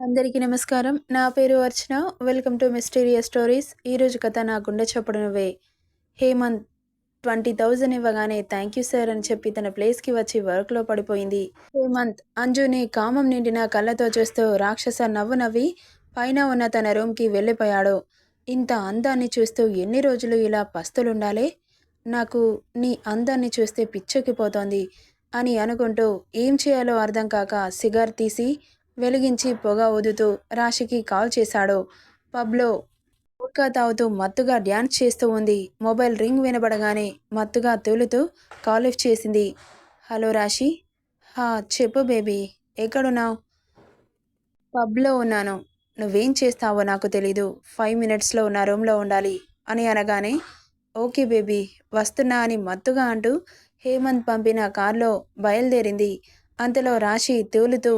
అందరికీ నమస్కారం. నా పేరు Archana. Welcome to mysterious stories. ఈరోజు కథ నా గుండె చెప్పడనువే. హేమంత్ ట్వంటీ థౌజండ్ ఇవ్వగానే థ్యాంక్ యూ సార్ అని చెప్పి తన ప్లేస్కి వచ్చి వర్క్లో పడిపోయింది. హేమంత్ అంజుని కామం నిండిన కళ్ళతో చూస్తూ రాక్షస నవ్వు నవ్వి పైన ఉన్న తన రూమ్కి వెళ్ళిపోయాడు. ఇంత అందాన్ని చూస్తూ ఎన్ని రోజులు ఇలా పస్తులుండాలి? నాకు నీ అందాన్ని చూస్తే పిచ్చెక్కిపోతోంది అని అనుకుంటూ ఏం చేయాలో అర్థం కాక సిగార్ తీసి వెలిగించి పొగ ఊదుతూ రాశికి కాల్ చేశాడు. పబ్లో ఊడ్కా తాగుతూ మత్తుగా డ్యాన్స్ చేస్తూ ఉంది. మొబైల్ రింగ్ వినబడగానే మత్తుగా తూలుతూ కాల్ లిఫ్ట్ చేసింది. హలో రాశి. హా చెప్పు బేబీ ఎక్కడున్నావు? పబ్లో ఉన్నాను. నువ్వేం చేస్తావో నాకు తెలీదు. ఫైవ్ మినిట్స్లో నా రూమ్లో ఉండాలి అని అనగానే ఓకే బేబీ వస్తున్నా అని మత్తుగా అంటూ హేమంత్ పంపిన కార్లో బయలుదేరింది. అంతలో రాశి తూలుతూ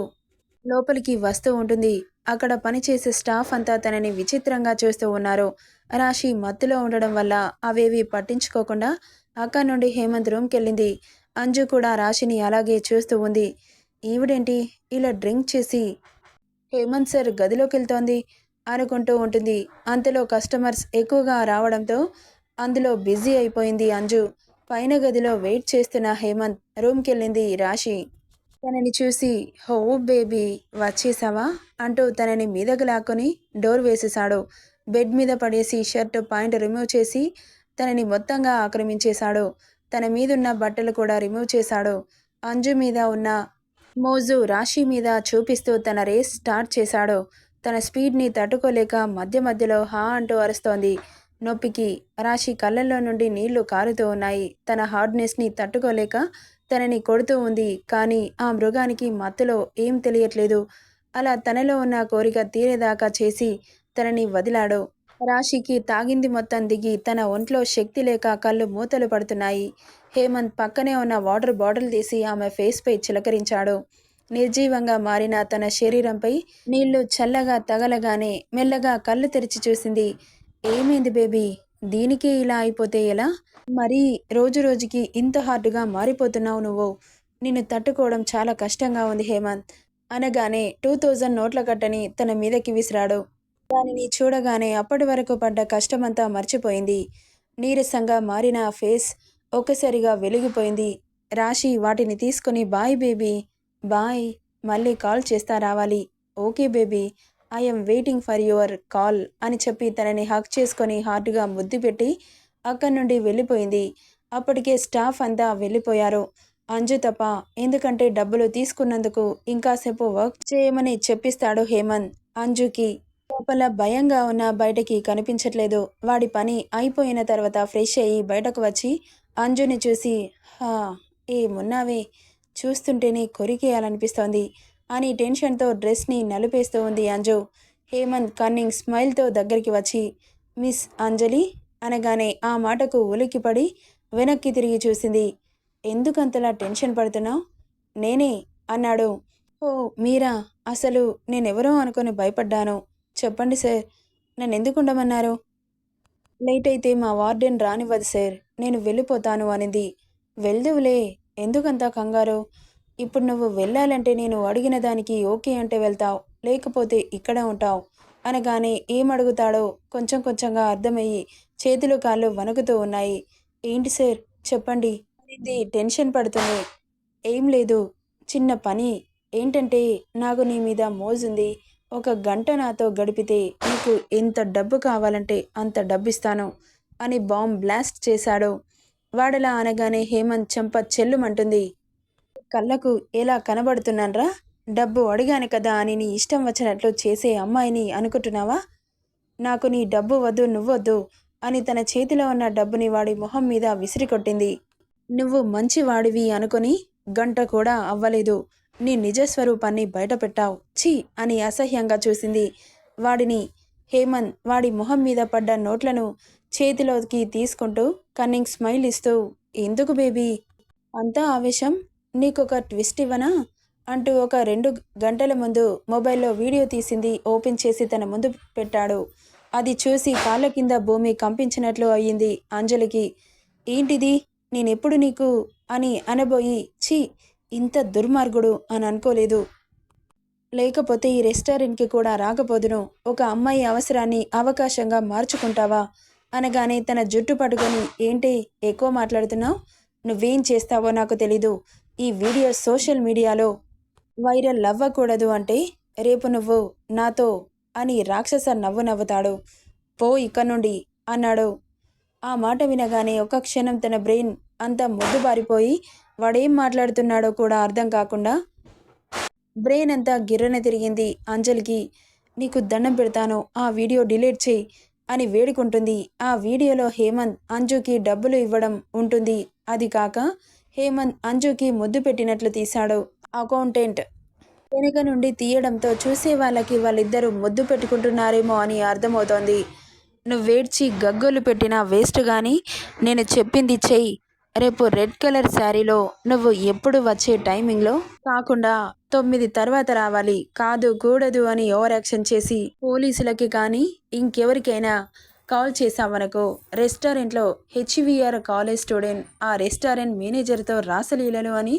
లోపలికి వస్తూ ఉంటుంది. అక్కడ పనిచేసే స్టాఫ్ అంతా తనని విచిత్రంగా చూస్తూ ఉన్నారు. రాశి మత్తులో ఉండడం వల్ల అవేవి పట్టించుకోకుండా అక్కడి నుండి హేమంత్ రూమ్కి వెళ్ళింది అంజు కూడా రాశిని అలాగే చూస్తూ ఉంది. ఈవిడేంటి? ఇలా డ్రింక్ చేసి హేమంత్ సార్ గదిలోకి వెళ్తోంది అనుకుంటూ ఉంటుంది. అంతలో కస్టమర్స్ ఎక్కువగా రావడంతో అందులో బిజీ అయిపోయింది అంజు. పైన గదిలో వెయిట్ చేస్తున్న హేమంత్ రూమ్కి వెళ్ళింది రాశి. తనని చూసి హో బేబీ వచ్చేసావా? అంటూ తనని మీదకు లాక్కొని డోర్ వేసేశాడు. బెడ్ మీద పడేసి షర్ట్ పాయింట్ రిమూవ్ చేసి తనని మొత్తంగా ఆక్రమించేశాడు. తన మీదున్న బట్టలు కూడా రిమూవ్ చేశాడు. అంజు మీద ఉన్న మోజు రాశి మీద చూపిస్తూ తన రేస్ స్టార్ట్ చేశాడు. తన స్పీడ్ని తట్టుకోలేక మధ్య మధ్యలో హా అంటూ అరుస్తోంది. నొప్పికి రాశి కళ్ళల్లో నుండి నీళ్ళు కారుతూ ఉన్నాయి. తన హార్డ్నెస్ని తట్టుకోలేక తనని కొడుతూ ఉంది. కానీ ఆ మృగానికి మత్తులో ఏం తెలియట్లేదు. అలా తనలో ఉన్న కోరిక తీరేదాకా చేసి తనని వదిలాడు. రాశికి తాగింది మొత్తం దిగి తన ఒంట్లో శక్తి లేక కళ్ళు మూతలు పడుతున్నాయి. హేమంత్ పక్కనే ఉన్న వాటర్ బాటిల్ తీసి ఆమె ఫేస్పై చిలకరించాడు. నిర్జీవంగా మారిన తన శరీరంపై నీళ్ళు చల్లగా తగలగానే మెల్లగా కళ్ళు తెరిచి చూసింది ఏమైంది బేబీ? దీనికి ఇలా అయిపోతే ఎలా? మరి రోజు రోజుకి ఇంత హార్డ్గా మారిపోతున్నావు నువ్వు. నిన్ను తట్టుకోవడం చాలా కష్టంగా ఉంది హేమంత్. అనగానే టూ థౌజండ్ నోట్ల కట్టని తన మీదకి విసిరాడు. దానిని చూడగానే అప్పటి వరకు పడ్డ కష్టమంతా మర్చిపోయింది. నీరసంగా మారిన ఫేస్ ఒక్కసారిగా వెలిగిపోయింది. రాశి వాటిని తీసుకుని బాయ్ బేబీ. బాయ్ మళ్ళీ కాల్ చేస్తా రావాలి. Okay baby. I'm waiting for your call అని చెప్పి తనని హక్ చేసుకొని హార్డ్గా ముద్దు పెట్టి అక్కడి నుండి వెళ్ళిపోయింది. అప్పటికే స్టాఫ్ అంతా వెళ్ళిపోయారు. అంజు తప్ప ఎందుకంటే డబ్బులు తీసుకున్నందుకు ఇంకాసేపు వర్క్ చేయమని చెప్పిస్తాడు హేమంత్. అంజుకి లోపల భయంగా ఉన్న బయటకి కనిపించట్లేదు. వాడి పని అయిపోయిన తర్వాత ఫ్రెష్ అయ్యి బయటకు వచ్చి అంజుని చూసి హా ఏమున్నావే? చూస్తుంటేనే కొరికేయాలనిపిస్తోంది. అని టెన్షన్తో డ్రెస్ని నలిపేస్తూ ఉంది అంజు. హేమంత్ కన్నింగ్ స్మైల్తో దగ్గరికి వచ్చి మిస్ అంజలి అనగానే ఆ మాటకు ఉలిక్కిపడి వెనక్కి తిరిగి చూసింది. ఎందుకంతలా టెన్షన్ పడుతున్నావు? నేనే అన్నాడు. ఓ మీరా? అసలు నేనెవరో అనుకొని భయపడ్డాను. చెప్పండి సార్ నన్ను ఎందుకు ఉండమన్నారు? లేట్ అయితే మా వార్డెన్ రానివ్వదు సార్. నేను వెళ్ళిపోతాను అనింది. వెళ్దువులే ఎందుకంత కంగారు? ఇప్పుడు నువ్వు వెళ్ళాలంటే నేను అడిగిన దానికి ఓకే అంటే వెళ్తావు లేకపోతే ఇక్కడ ఉంటావు అనగానే ఏమడుగుతాడో కొంచెం కొంచెంగా అర్థమయ్యి చేతులు కాళ్ళు వణుకుతూ ఉన్నాయి. ఏంటి సార్? చెప్పండి. ఇది టెన్షన్ పడుతుంది. ఏం లేదు. చిన్న పని. ఏంటంటే నాకు నీ మీద మోజుంది ఒక గంట నాతో గడిపితే నీకు ఎంత డబ్బు కావాలంటే అంత డబ్బిస్తాను అని బాంబ్ బ్లాస్ట్ చేశాడు. వాడలా అనగానే హేమంత్ చెంప చెల్లుమంటుంది. కళ్ళకు ఎలా కనబడుతున్నాన్రా? డబ్బు అడిగాను కదా అని నీ ఇష్టం వచ్చినట్లు చేసే అమ్మాయిని అనుకుంటున్నావా? నాకు నీ డబ్బు వద్దు నువ్వొద్దు అని తన చేతిలో ఉన్న డబ్బుని వాడి మొహం మీద విసిరికొట్టింది. నువ్వు మంచివాడివి అనుకుని గంట కూడా అవ్వలేదు. నీ నిజస్వరూపాన్ని బయటపెట్టావు. ఛీ! అని అసహ్యంగా చూసింది. వాడిని హేమంత్ వాడి మొహం మీద పడ్డ నోట్లను చేతిలోకి తీసుకుంటూ కన్నింగ్ స్మైల్ ఇస్తూ ఎందుకు బేబీ? అంతా ఆవేశం? నీకొక ట్విస్ట్ ఇవ్వనా? అంటూ ఒక రెండు గంటల ముందు మొబైల్లో వీడియో తీసింది ఓపెన్ చేసి తన ముందు పెట్టాడు. అది చూసి కాళ్ళ కింద భూమి కంపించినట్లు అయ్యింది అంజలికి. ఏంటిది? నేనెప్పుడు నీకు? అని అనబోయి ఛీ ఇంత దుర్మార్గుడు అని అనుకోలేదు. లేకపోతే ఈ రెస్టారెంట్కి కూడా రాకపోదును. ఒక అమ్మాయి అవసరాన్ని అవకాశంగా మార్చుకుంటావా? అనగానే తన జుట్టు పట్టుకొని ఏంటి? ఎక్కువ మాట్లాడుతున్నావు? నువ్వేం చేస్తావో నాకు తెలీదు. ఈ వీడియో సోషల్ మీడియాలో వైరల్ అవ్వకూడదు అంటే రేపు నువ్వు నాతో అని రాక్షస నవ్వు నవ్వుతాడు. పో ఇక్కడ నుండి అన్నాడు. ఆ మాట వినగానే ఒక క్షణం తన బ్రెయిన్ అంతా మొద్దుబారిపోయి వాడేం మాట్లాడుతున్నాడో కూడా అర్థం కాకుండా బ్రెయిన్ అంతా గిర్రన తిరిగింది. అంజలికి నీకు దండం పెడతాను. ఆ వీడియో డిలీట్ చేయి అని వేడుకుంటుంది. ఆ వీడియోలో హేమంత్ అంజుకి డబ్బులు ఇవ్వడం ఉంటుంది. అది కాక హేమంత్ అంజుకి ముద్దు పెట్టినట్లు తీశాడు అకౌంటెంట్. వెనుక నుండి తీయడంతో చూసే వాళ్ళకి వాళ్ళిద్దరూ ముద్దు పెట్టుకుంటున్నారేమో అని అర్థమవుతోంది. నువ్వేడ్చి గగ్గోలు పెట్టినా వేస్ట్ కానీ నేను చెప్పింది చెయ్యి. రేపు రెడ్ కలర్ శారీలో నువ్వు ఎప్పుడు వచ్చే టైమింగ్లో? కాకుండా తొమ్మిది తర్వాత రావాలి. కాదు కూడదు అని ఓవర్ యాక్షన్ చేసి పోలీసులకి కానీ ఇంకెవరికైనా కాల్ చేశామనుకో రెస్టారెంట్లో హెచ్విఆర్ కాలేజ్ స్టూడెంట్ ఆ రెస్టారెంట్ మేనేజర్తో రాసలీలలు అని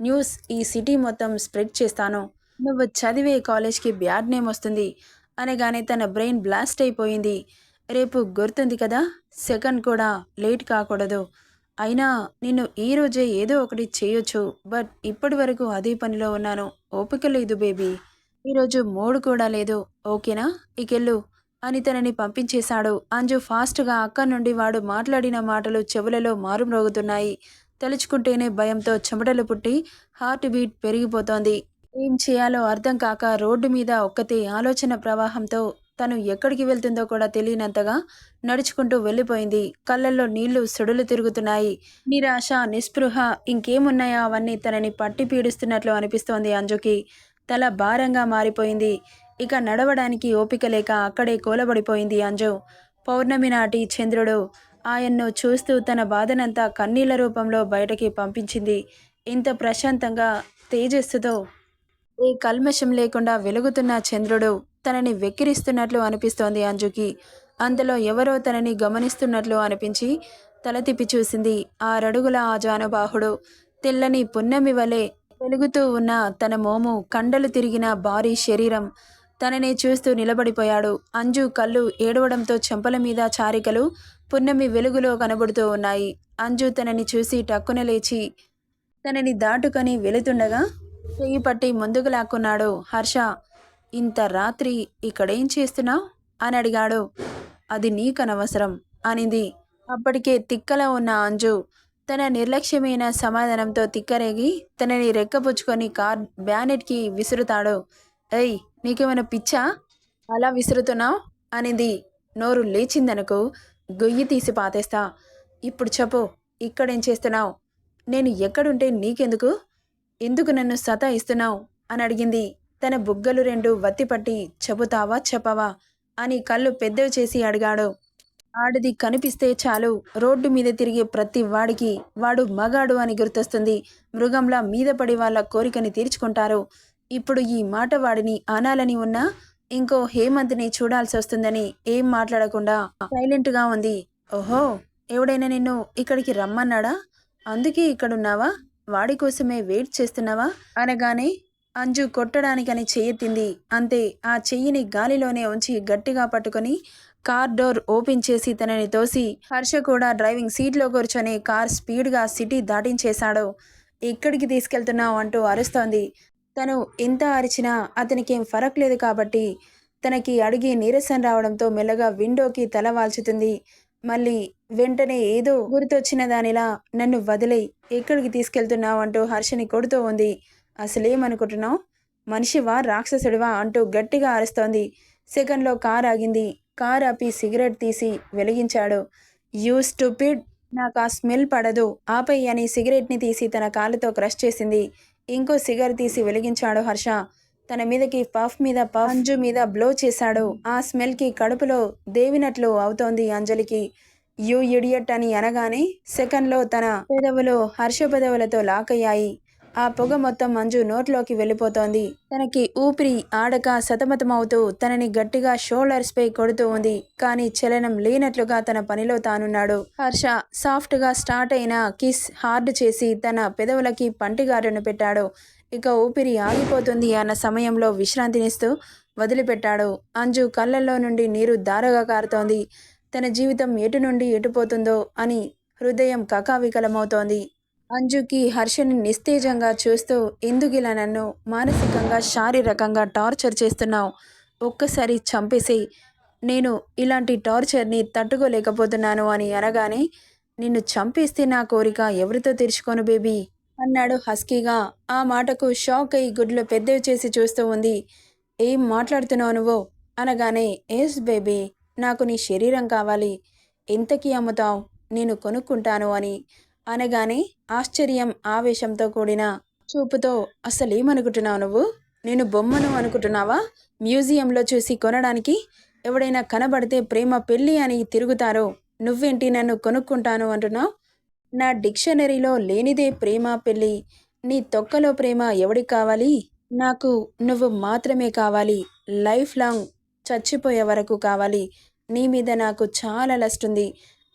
న్యూస్ ఈ సిటీ మొత్తం స్ప్రెడ్ చేస్తాను. నువ్వు చదివే కాలేజ్కి బ్యాడ్ నేమ్ వస్తుంది. అనగానే తన బ్రెయిన్ బ్లాస్ట్ అయిపోయింది. రేపు గుర్తుంది కదా సెకండ్ కూడా లేట్ కాకూడదు. అయినా నిన్ను ఈ రోజే ఏదో ఒకటి చేయొచ్చు బట్ ఇప్పటి వరకు అదే పనిలో ఉన్నాను. ఓపిక లేదు బేబీ. ఈరోజు మూడు కూడా లేదు ఓకేనా? ఇకెళ్ళు అని తనని పంపించేశాడు. అంజు ఫాస్ట్గా అక్కడి నుండి వాడు మాట్లాడిన మాటలు చెవులలో మారుమ్రోగుతున్నాయి. తలుచుకుంటేనే భయంతో చెమటలు పుట్టి హార్ట్ బీట్ పెరిగిపోతోంది. ఏం చేయాలో అర్థం కాక రోడ్డు మీద ఒక్కతే ఆలోచన ప్రవాహంతో తను ఎక్కడికి వెళ్తుందో కూడా తెలియనంతగా నడుచుకుంటూ వెళ్ళిపోయింది. కళ్ళల్లో నీళ్ళు సుడులు తిరుగుతున్నాయి. నిరాశ నిస్పృహ ఇంకేమున్నాయో అవన్నీ తనని పట్టి పీడిస్తున్నట్లు అనిపిస్తోంది అంజుకి. తల భారంగా మారిపోయింది. ఇక నడవడానికి ఓపిక లేక అక్కడే కూలబడిపోయింది అంజు. పౌర్ణమి నాటి చంద్రుడు ఆయన్ను చూస్తూ తన బాధనంతా కన్నీళ్ళ రూపంలో బయటకి పంపించింది. ఇంత ప్రశాంతంగా తేజస్సుతో ఏ కల్మషం లేకుండా వెలుగుతున్న చంద్రుడు తనని వెక్కిరిస్తున్నట్లు అనిపిస్తోంది అంజుకి. అంతలో ఎవరో తనని గమనిస్తున్నట్లు అనిపించి తల తిప్పి చూసింది ఆరడుగుల ఆ జానుబాహుడు. తెల్లని పున్నమి వలె వెలుగుతూ ఉన్న తన మోము కండలు తిరిగిన భారీ శరీరం. తనని చూస్తూ నిలబడిపోయాడు. అంజు కళ్ళు ఏడవడంతో చెంపల మీద చారికలు పున్నమి వెలుగులో కనబడుతూ ఉన్నాయి. అంజు తనని చూసి టక్కున లేచి తనని దాటుకొని వెళుతుండగా చెయ్యి పట్టి ముందుకు లాక్కున్నాడు. హర్ష ఇంత రాత్రి ఇక్కడేం చేస్తున్నావు? అని అడిగాడు. అది నీకనవసరం అనింది. అప్పటికే తిక్కలో ఉన్న అంజు తన నిర్లక్ష్యమైన సమాధానంతో తిక్కరేగి తనని రెక్కపుచ్చుకొని కార్ బ్యానెట్కి విసురుతాడు. ఏయ్ నీకేమైనా పిచ్చా? అలా విసురుతున్నావు? అనింది. నోరు లేచిందనుకో గొయ్యి తీసి పాతేస్తా. ఇప్పుడు చెప్పు ఇక్కడేం చేస్తున్నావు? నేను ఎక్కడుంటే నీకెందుకు? ఎందుకు నన్ను సతాయిస్తున్నావు? అని అడిగింది. తన బుగ్గలు రెండు వత్తిపట్టి చెబుతావా చెప్పవా? అని కళ్ళు పెద్దవి చేసి అడిగాడు. ఆడది కనిపిస్తే చాలు రోడ్డు మీద తిరిగే ప్రతి వాడికి వాడు మగాడు అని గుర్తొస్తుంది. మృగంలా మీద పడి వాళ్ళ కోరికని తీర్చుకుంటారు. ఇప్పుడు ఈ మాట వాడిని అనాలని ఉన్నా ఇంకో హేమంత్ని చూడాల్సి వస్తుందని ఏం మాట్లాడకుండా సైలెంట్గా ఉంది. ఓహో ఎవడైనా నిన్ను ఇక్కడికి రమ్మన్నాడా? అందుకే ఇక్కడున్నావా? వాడి కోసమే వెయిట్ చేస్తున్నావా? అనగానే అంజు కొట్టడానికని చెయ్యెత్తింది అంతే ఆ చెయ్యిని గాలిలోనే ఉంచి గట్టిగా పట్టుకొని కార్ డోర్ ఓపెన్ చేసి తనని తోసి హర్ష కూడా డ్రైవింగ్ సీట్లో కూర్చొని కార్ స్పీడ్గా సిటీ దాటించేశాడు. ఎక్కడికి తీసుకెళ్తున్నావు? అంటూ అరుస్తోంది. తను ఎంత అరిచినా అతనికేం ఫరక్ లేదు కాబట్టి తనకి అడిగి నీరసం రావడంతో మెల్లగా విండోకి తల వాల్చుతుంది. మళ్ళీ వెంటనే ఏదో గుర్తొచ్చిన దానిలా నన్ను వదిలే ఎక్కడికి తీసుకెళ్తున్నావు అంటూ హర్షని కొడుతూ ఉంది. అసలేమనుకుంటున్నావు? మనిషివా రాక్షసుడివా అంటూ గట్టిగా అరుస్తోంది. సెకండ్లో కార్ ఆగింది. కార్ ఆపి సిగరెట్ తీసి వెలిగించాడు. You stupid! నాకు ఆ స్మెల్ పడదు. ఆపై అని సిగరెట్ని తీసి తన కాలుతో క్రష్ చేసింది. ఇంకో సిగర్ తీసి వెలిగించాడు హర్ష. తన మీదకి పఫ్ మీద పఫ్ అంజు మీద బ్లో చేశాడు. ఆ స్మెల్కి కడుపులో దేవినట్లు అవుతోంది అంజలికి. యూ ఇడియట్ అని అనగానే సెకండ్లో తన పెదవులు హర్ష పెదవులతో లాక్ అయ్యాయి. ఆ పొగ మొత్తం మంజు నోట్లోకి వెళ్ళిపోతోంది. తనకి ఊపిరి ఆడక సతమతమవుతూ తనని గట్టిగా షోల్డర్స్ పై కొడుతూ ఉంది. కానీ చలనం లేనట్లుగా తన పనిలో తానున్నాడు. హర్ష సాఫ్ట్గా స్టార్ట్ అయిన కిస్ హార్డ్ చేసి తన పెదవులకి పంటిగారును పెట్టాడు. ఇక ఊపిరి ఆగిపోతుంది అన్న సమయంలో విశ్రాంతినిస్తూ వదిలిపెట్టాడు. అంజు కళ్ళల్లో నుండి నీరు దారగా కారుతోంది. తన జీవితం ఎటు నుండి ఎటుపోతుందో అని హృదయం కకావికలమవుతోంది. అంజుకి హర్షని నిస్తేజంగా చూస్తూ ఎందుకిలా నన్ను మానసికంగా శారీరకంగా టార్చర్ చేస్తున్నావు? ఒక్కసారి చంపేసి నేను ఇలాంటి టార్చర్ని తట్టుకోలేకపోతున్నాను అని అనగానే నిన్ను చంపేస్తే నా కోరిక ఎవరితో తెరుచుకోను బేబీ? అన్నాడు హస్కీగా. ఆ మాటకు షాక్ అయి గుడ్లు పెద్దవి చేసి చూస్తూ ఉంది. ఏం మాట్లాడుతున్నావు నువ్వు? అనగానే ఎస్ బేబీ. నాకు నీ శరీరం కావాలి. ఎంతకి అమ్ముతావు? నేను కొనుక్కుంటాను అని అనగానే ఆశ్చర్యం ఆవేశంతో కూడిన చూపుతో అసలేమనుకుంటున్నావు నువ్వు? నేను బొమ్మను అనుకుంటున్నావా? మ్యూజియంలో చూసి కొనడానికి ఎవడైనా కనబడితే ప్రేమ పెళ్ళి అని తిరుగుతారో నువ్వేంటి నన్ను కొనుక్కుంటాను అంటున్నావు? నా డిక్షనరీలో లేనిదే ప్రేమ పెళ్ళి నీ తొక్కలో ప్రేమ ఎవడికి కావాలి? నాకు నువ్వు మాత్రమే కావాలి లైఫ్ లాంగ్ చచ్చిపోయే వరకు కావాలి. నీ మీద నాకు చాలా లస్ట్ ఉంది.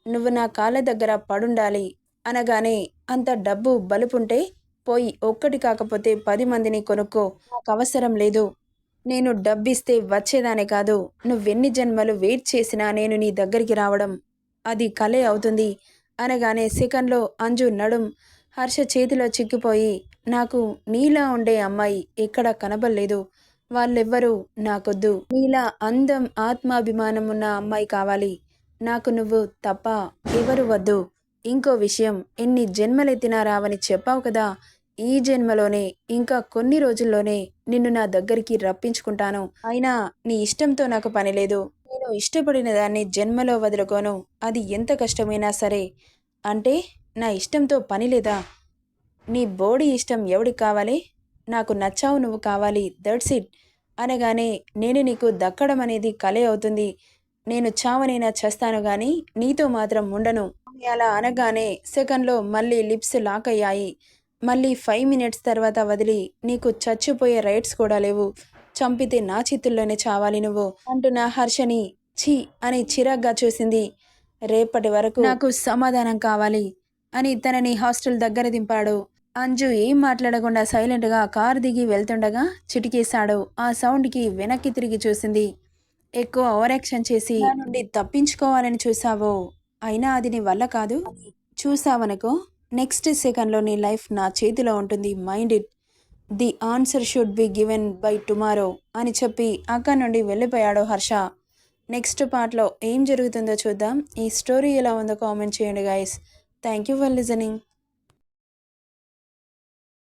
నువ్వు నా కాళ్ళ దగ్గర పడుండాలి. అనగానే అంత డబ్బు బలుపుంటే పోయి ఒక్కటి కాకపోతే పది మందిని కొనుక్కో. నాకు అవసరం లేదు. నేను డబ్బిస్తే వచ్చేదానే కాదు. నువ్వెన్ని జన్మలు వెయిట్ చేసినా నేను నీ దగ్గరికి రావడం. అది కలే అవుతుంది. అనగానే సెకండ్లో అంజు నడుం హర్ష చేతిలో చిక్కిపోయి నాకు నీలా ఉండే అమ్మాయి ఎక్కడ కనబడలేదు. వాళ్ళెవ్వరూ నాకొద్దు. నీలా అందం ఆత్మాభిమానం ఉన్న అమ్మాయి కావాలి. నాకు నువ్వు తప్ప ఎవరు వద్దు. ఇంకో విషయం ఎన్ని జన్మలెత్తినా రావని చెప్పావు కదా? ఈ జన్మలోనే ఇంకా కొన్ని రోజుల్లోనే నిన్ను నా దగ్గరికి రప్పించుకుంటాను. అయినా నీ ఇష్టంతో నాకు పని లేదు. నేను ఇష్టపడిన దాన్ని జన్మలో వదులుకోను. అది ఎంత కష్టమైనా సరే. అంటే నా ఇష్టంతో పని లేదా? నీ బోడీ ఇష్టం ఎవడికి కావాలి? నాకు నచ్చావు నువ్వు కావాలి దట్స్ ఇట్. అనగానే నేను నీకు దక్కడం అనేది కలే అవుతుంది. నేను చావనైనా చేస్తాను గాని నీతో మాత్రం ఉండను. అలా అనగానే సెకండ్లో మళ్ళీ లిప్స్ లాక్ అయ్యాయి. మళ్ళీ ఫైవ్ మినిట్స్ తర్వాత వదిలి నీకు చచ్చిపోయే రైట్స్ కూడా లేవు. చంపితే నా చేతుల్లోనే చావాలి నువ్వు అంటున్న హర్షని. ఛీ! అని చిరాగ్గా చూసింది. రేపటి వరకు నాకు సమాధానం కావాలి అని తనని హాస్టల్ దగ్గర దింపాడు. అంజు ఏం మాట్లాడకుండా సైలెంట్గా కారు దిగి వెళ్తుండగా చిటికేశాడు. ఆ సౌండ్కి వెనక్కి తిరిగి చూసింది. ఎక్కువ ఓవరాక్షన్ చేసి నుండి తప్పించుకోవాలని చూసావో అయినా అది నీ వల్ల కాదు. చూసావనుకో నెక్స్ట్ సెకండ్లో నీ లైఫ్ నా చేతిలో ఉంటుంది. Mind it the answer should be given by tomorrow అని చెప్పి అక్కడి నుండి వెళ్ళిపోయాడు హర్ష. నెక్స్ట్ పార్ట్లో ఏం జరుగుతుందో చూద్దాం. ఈ స్టోరీ ఎలా ఉందో కామెంట్ చేయండి guys thank you for listening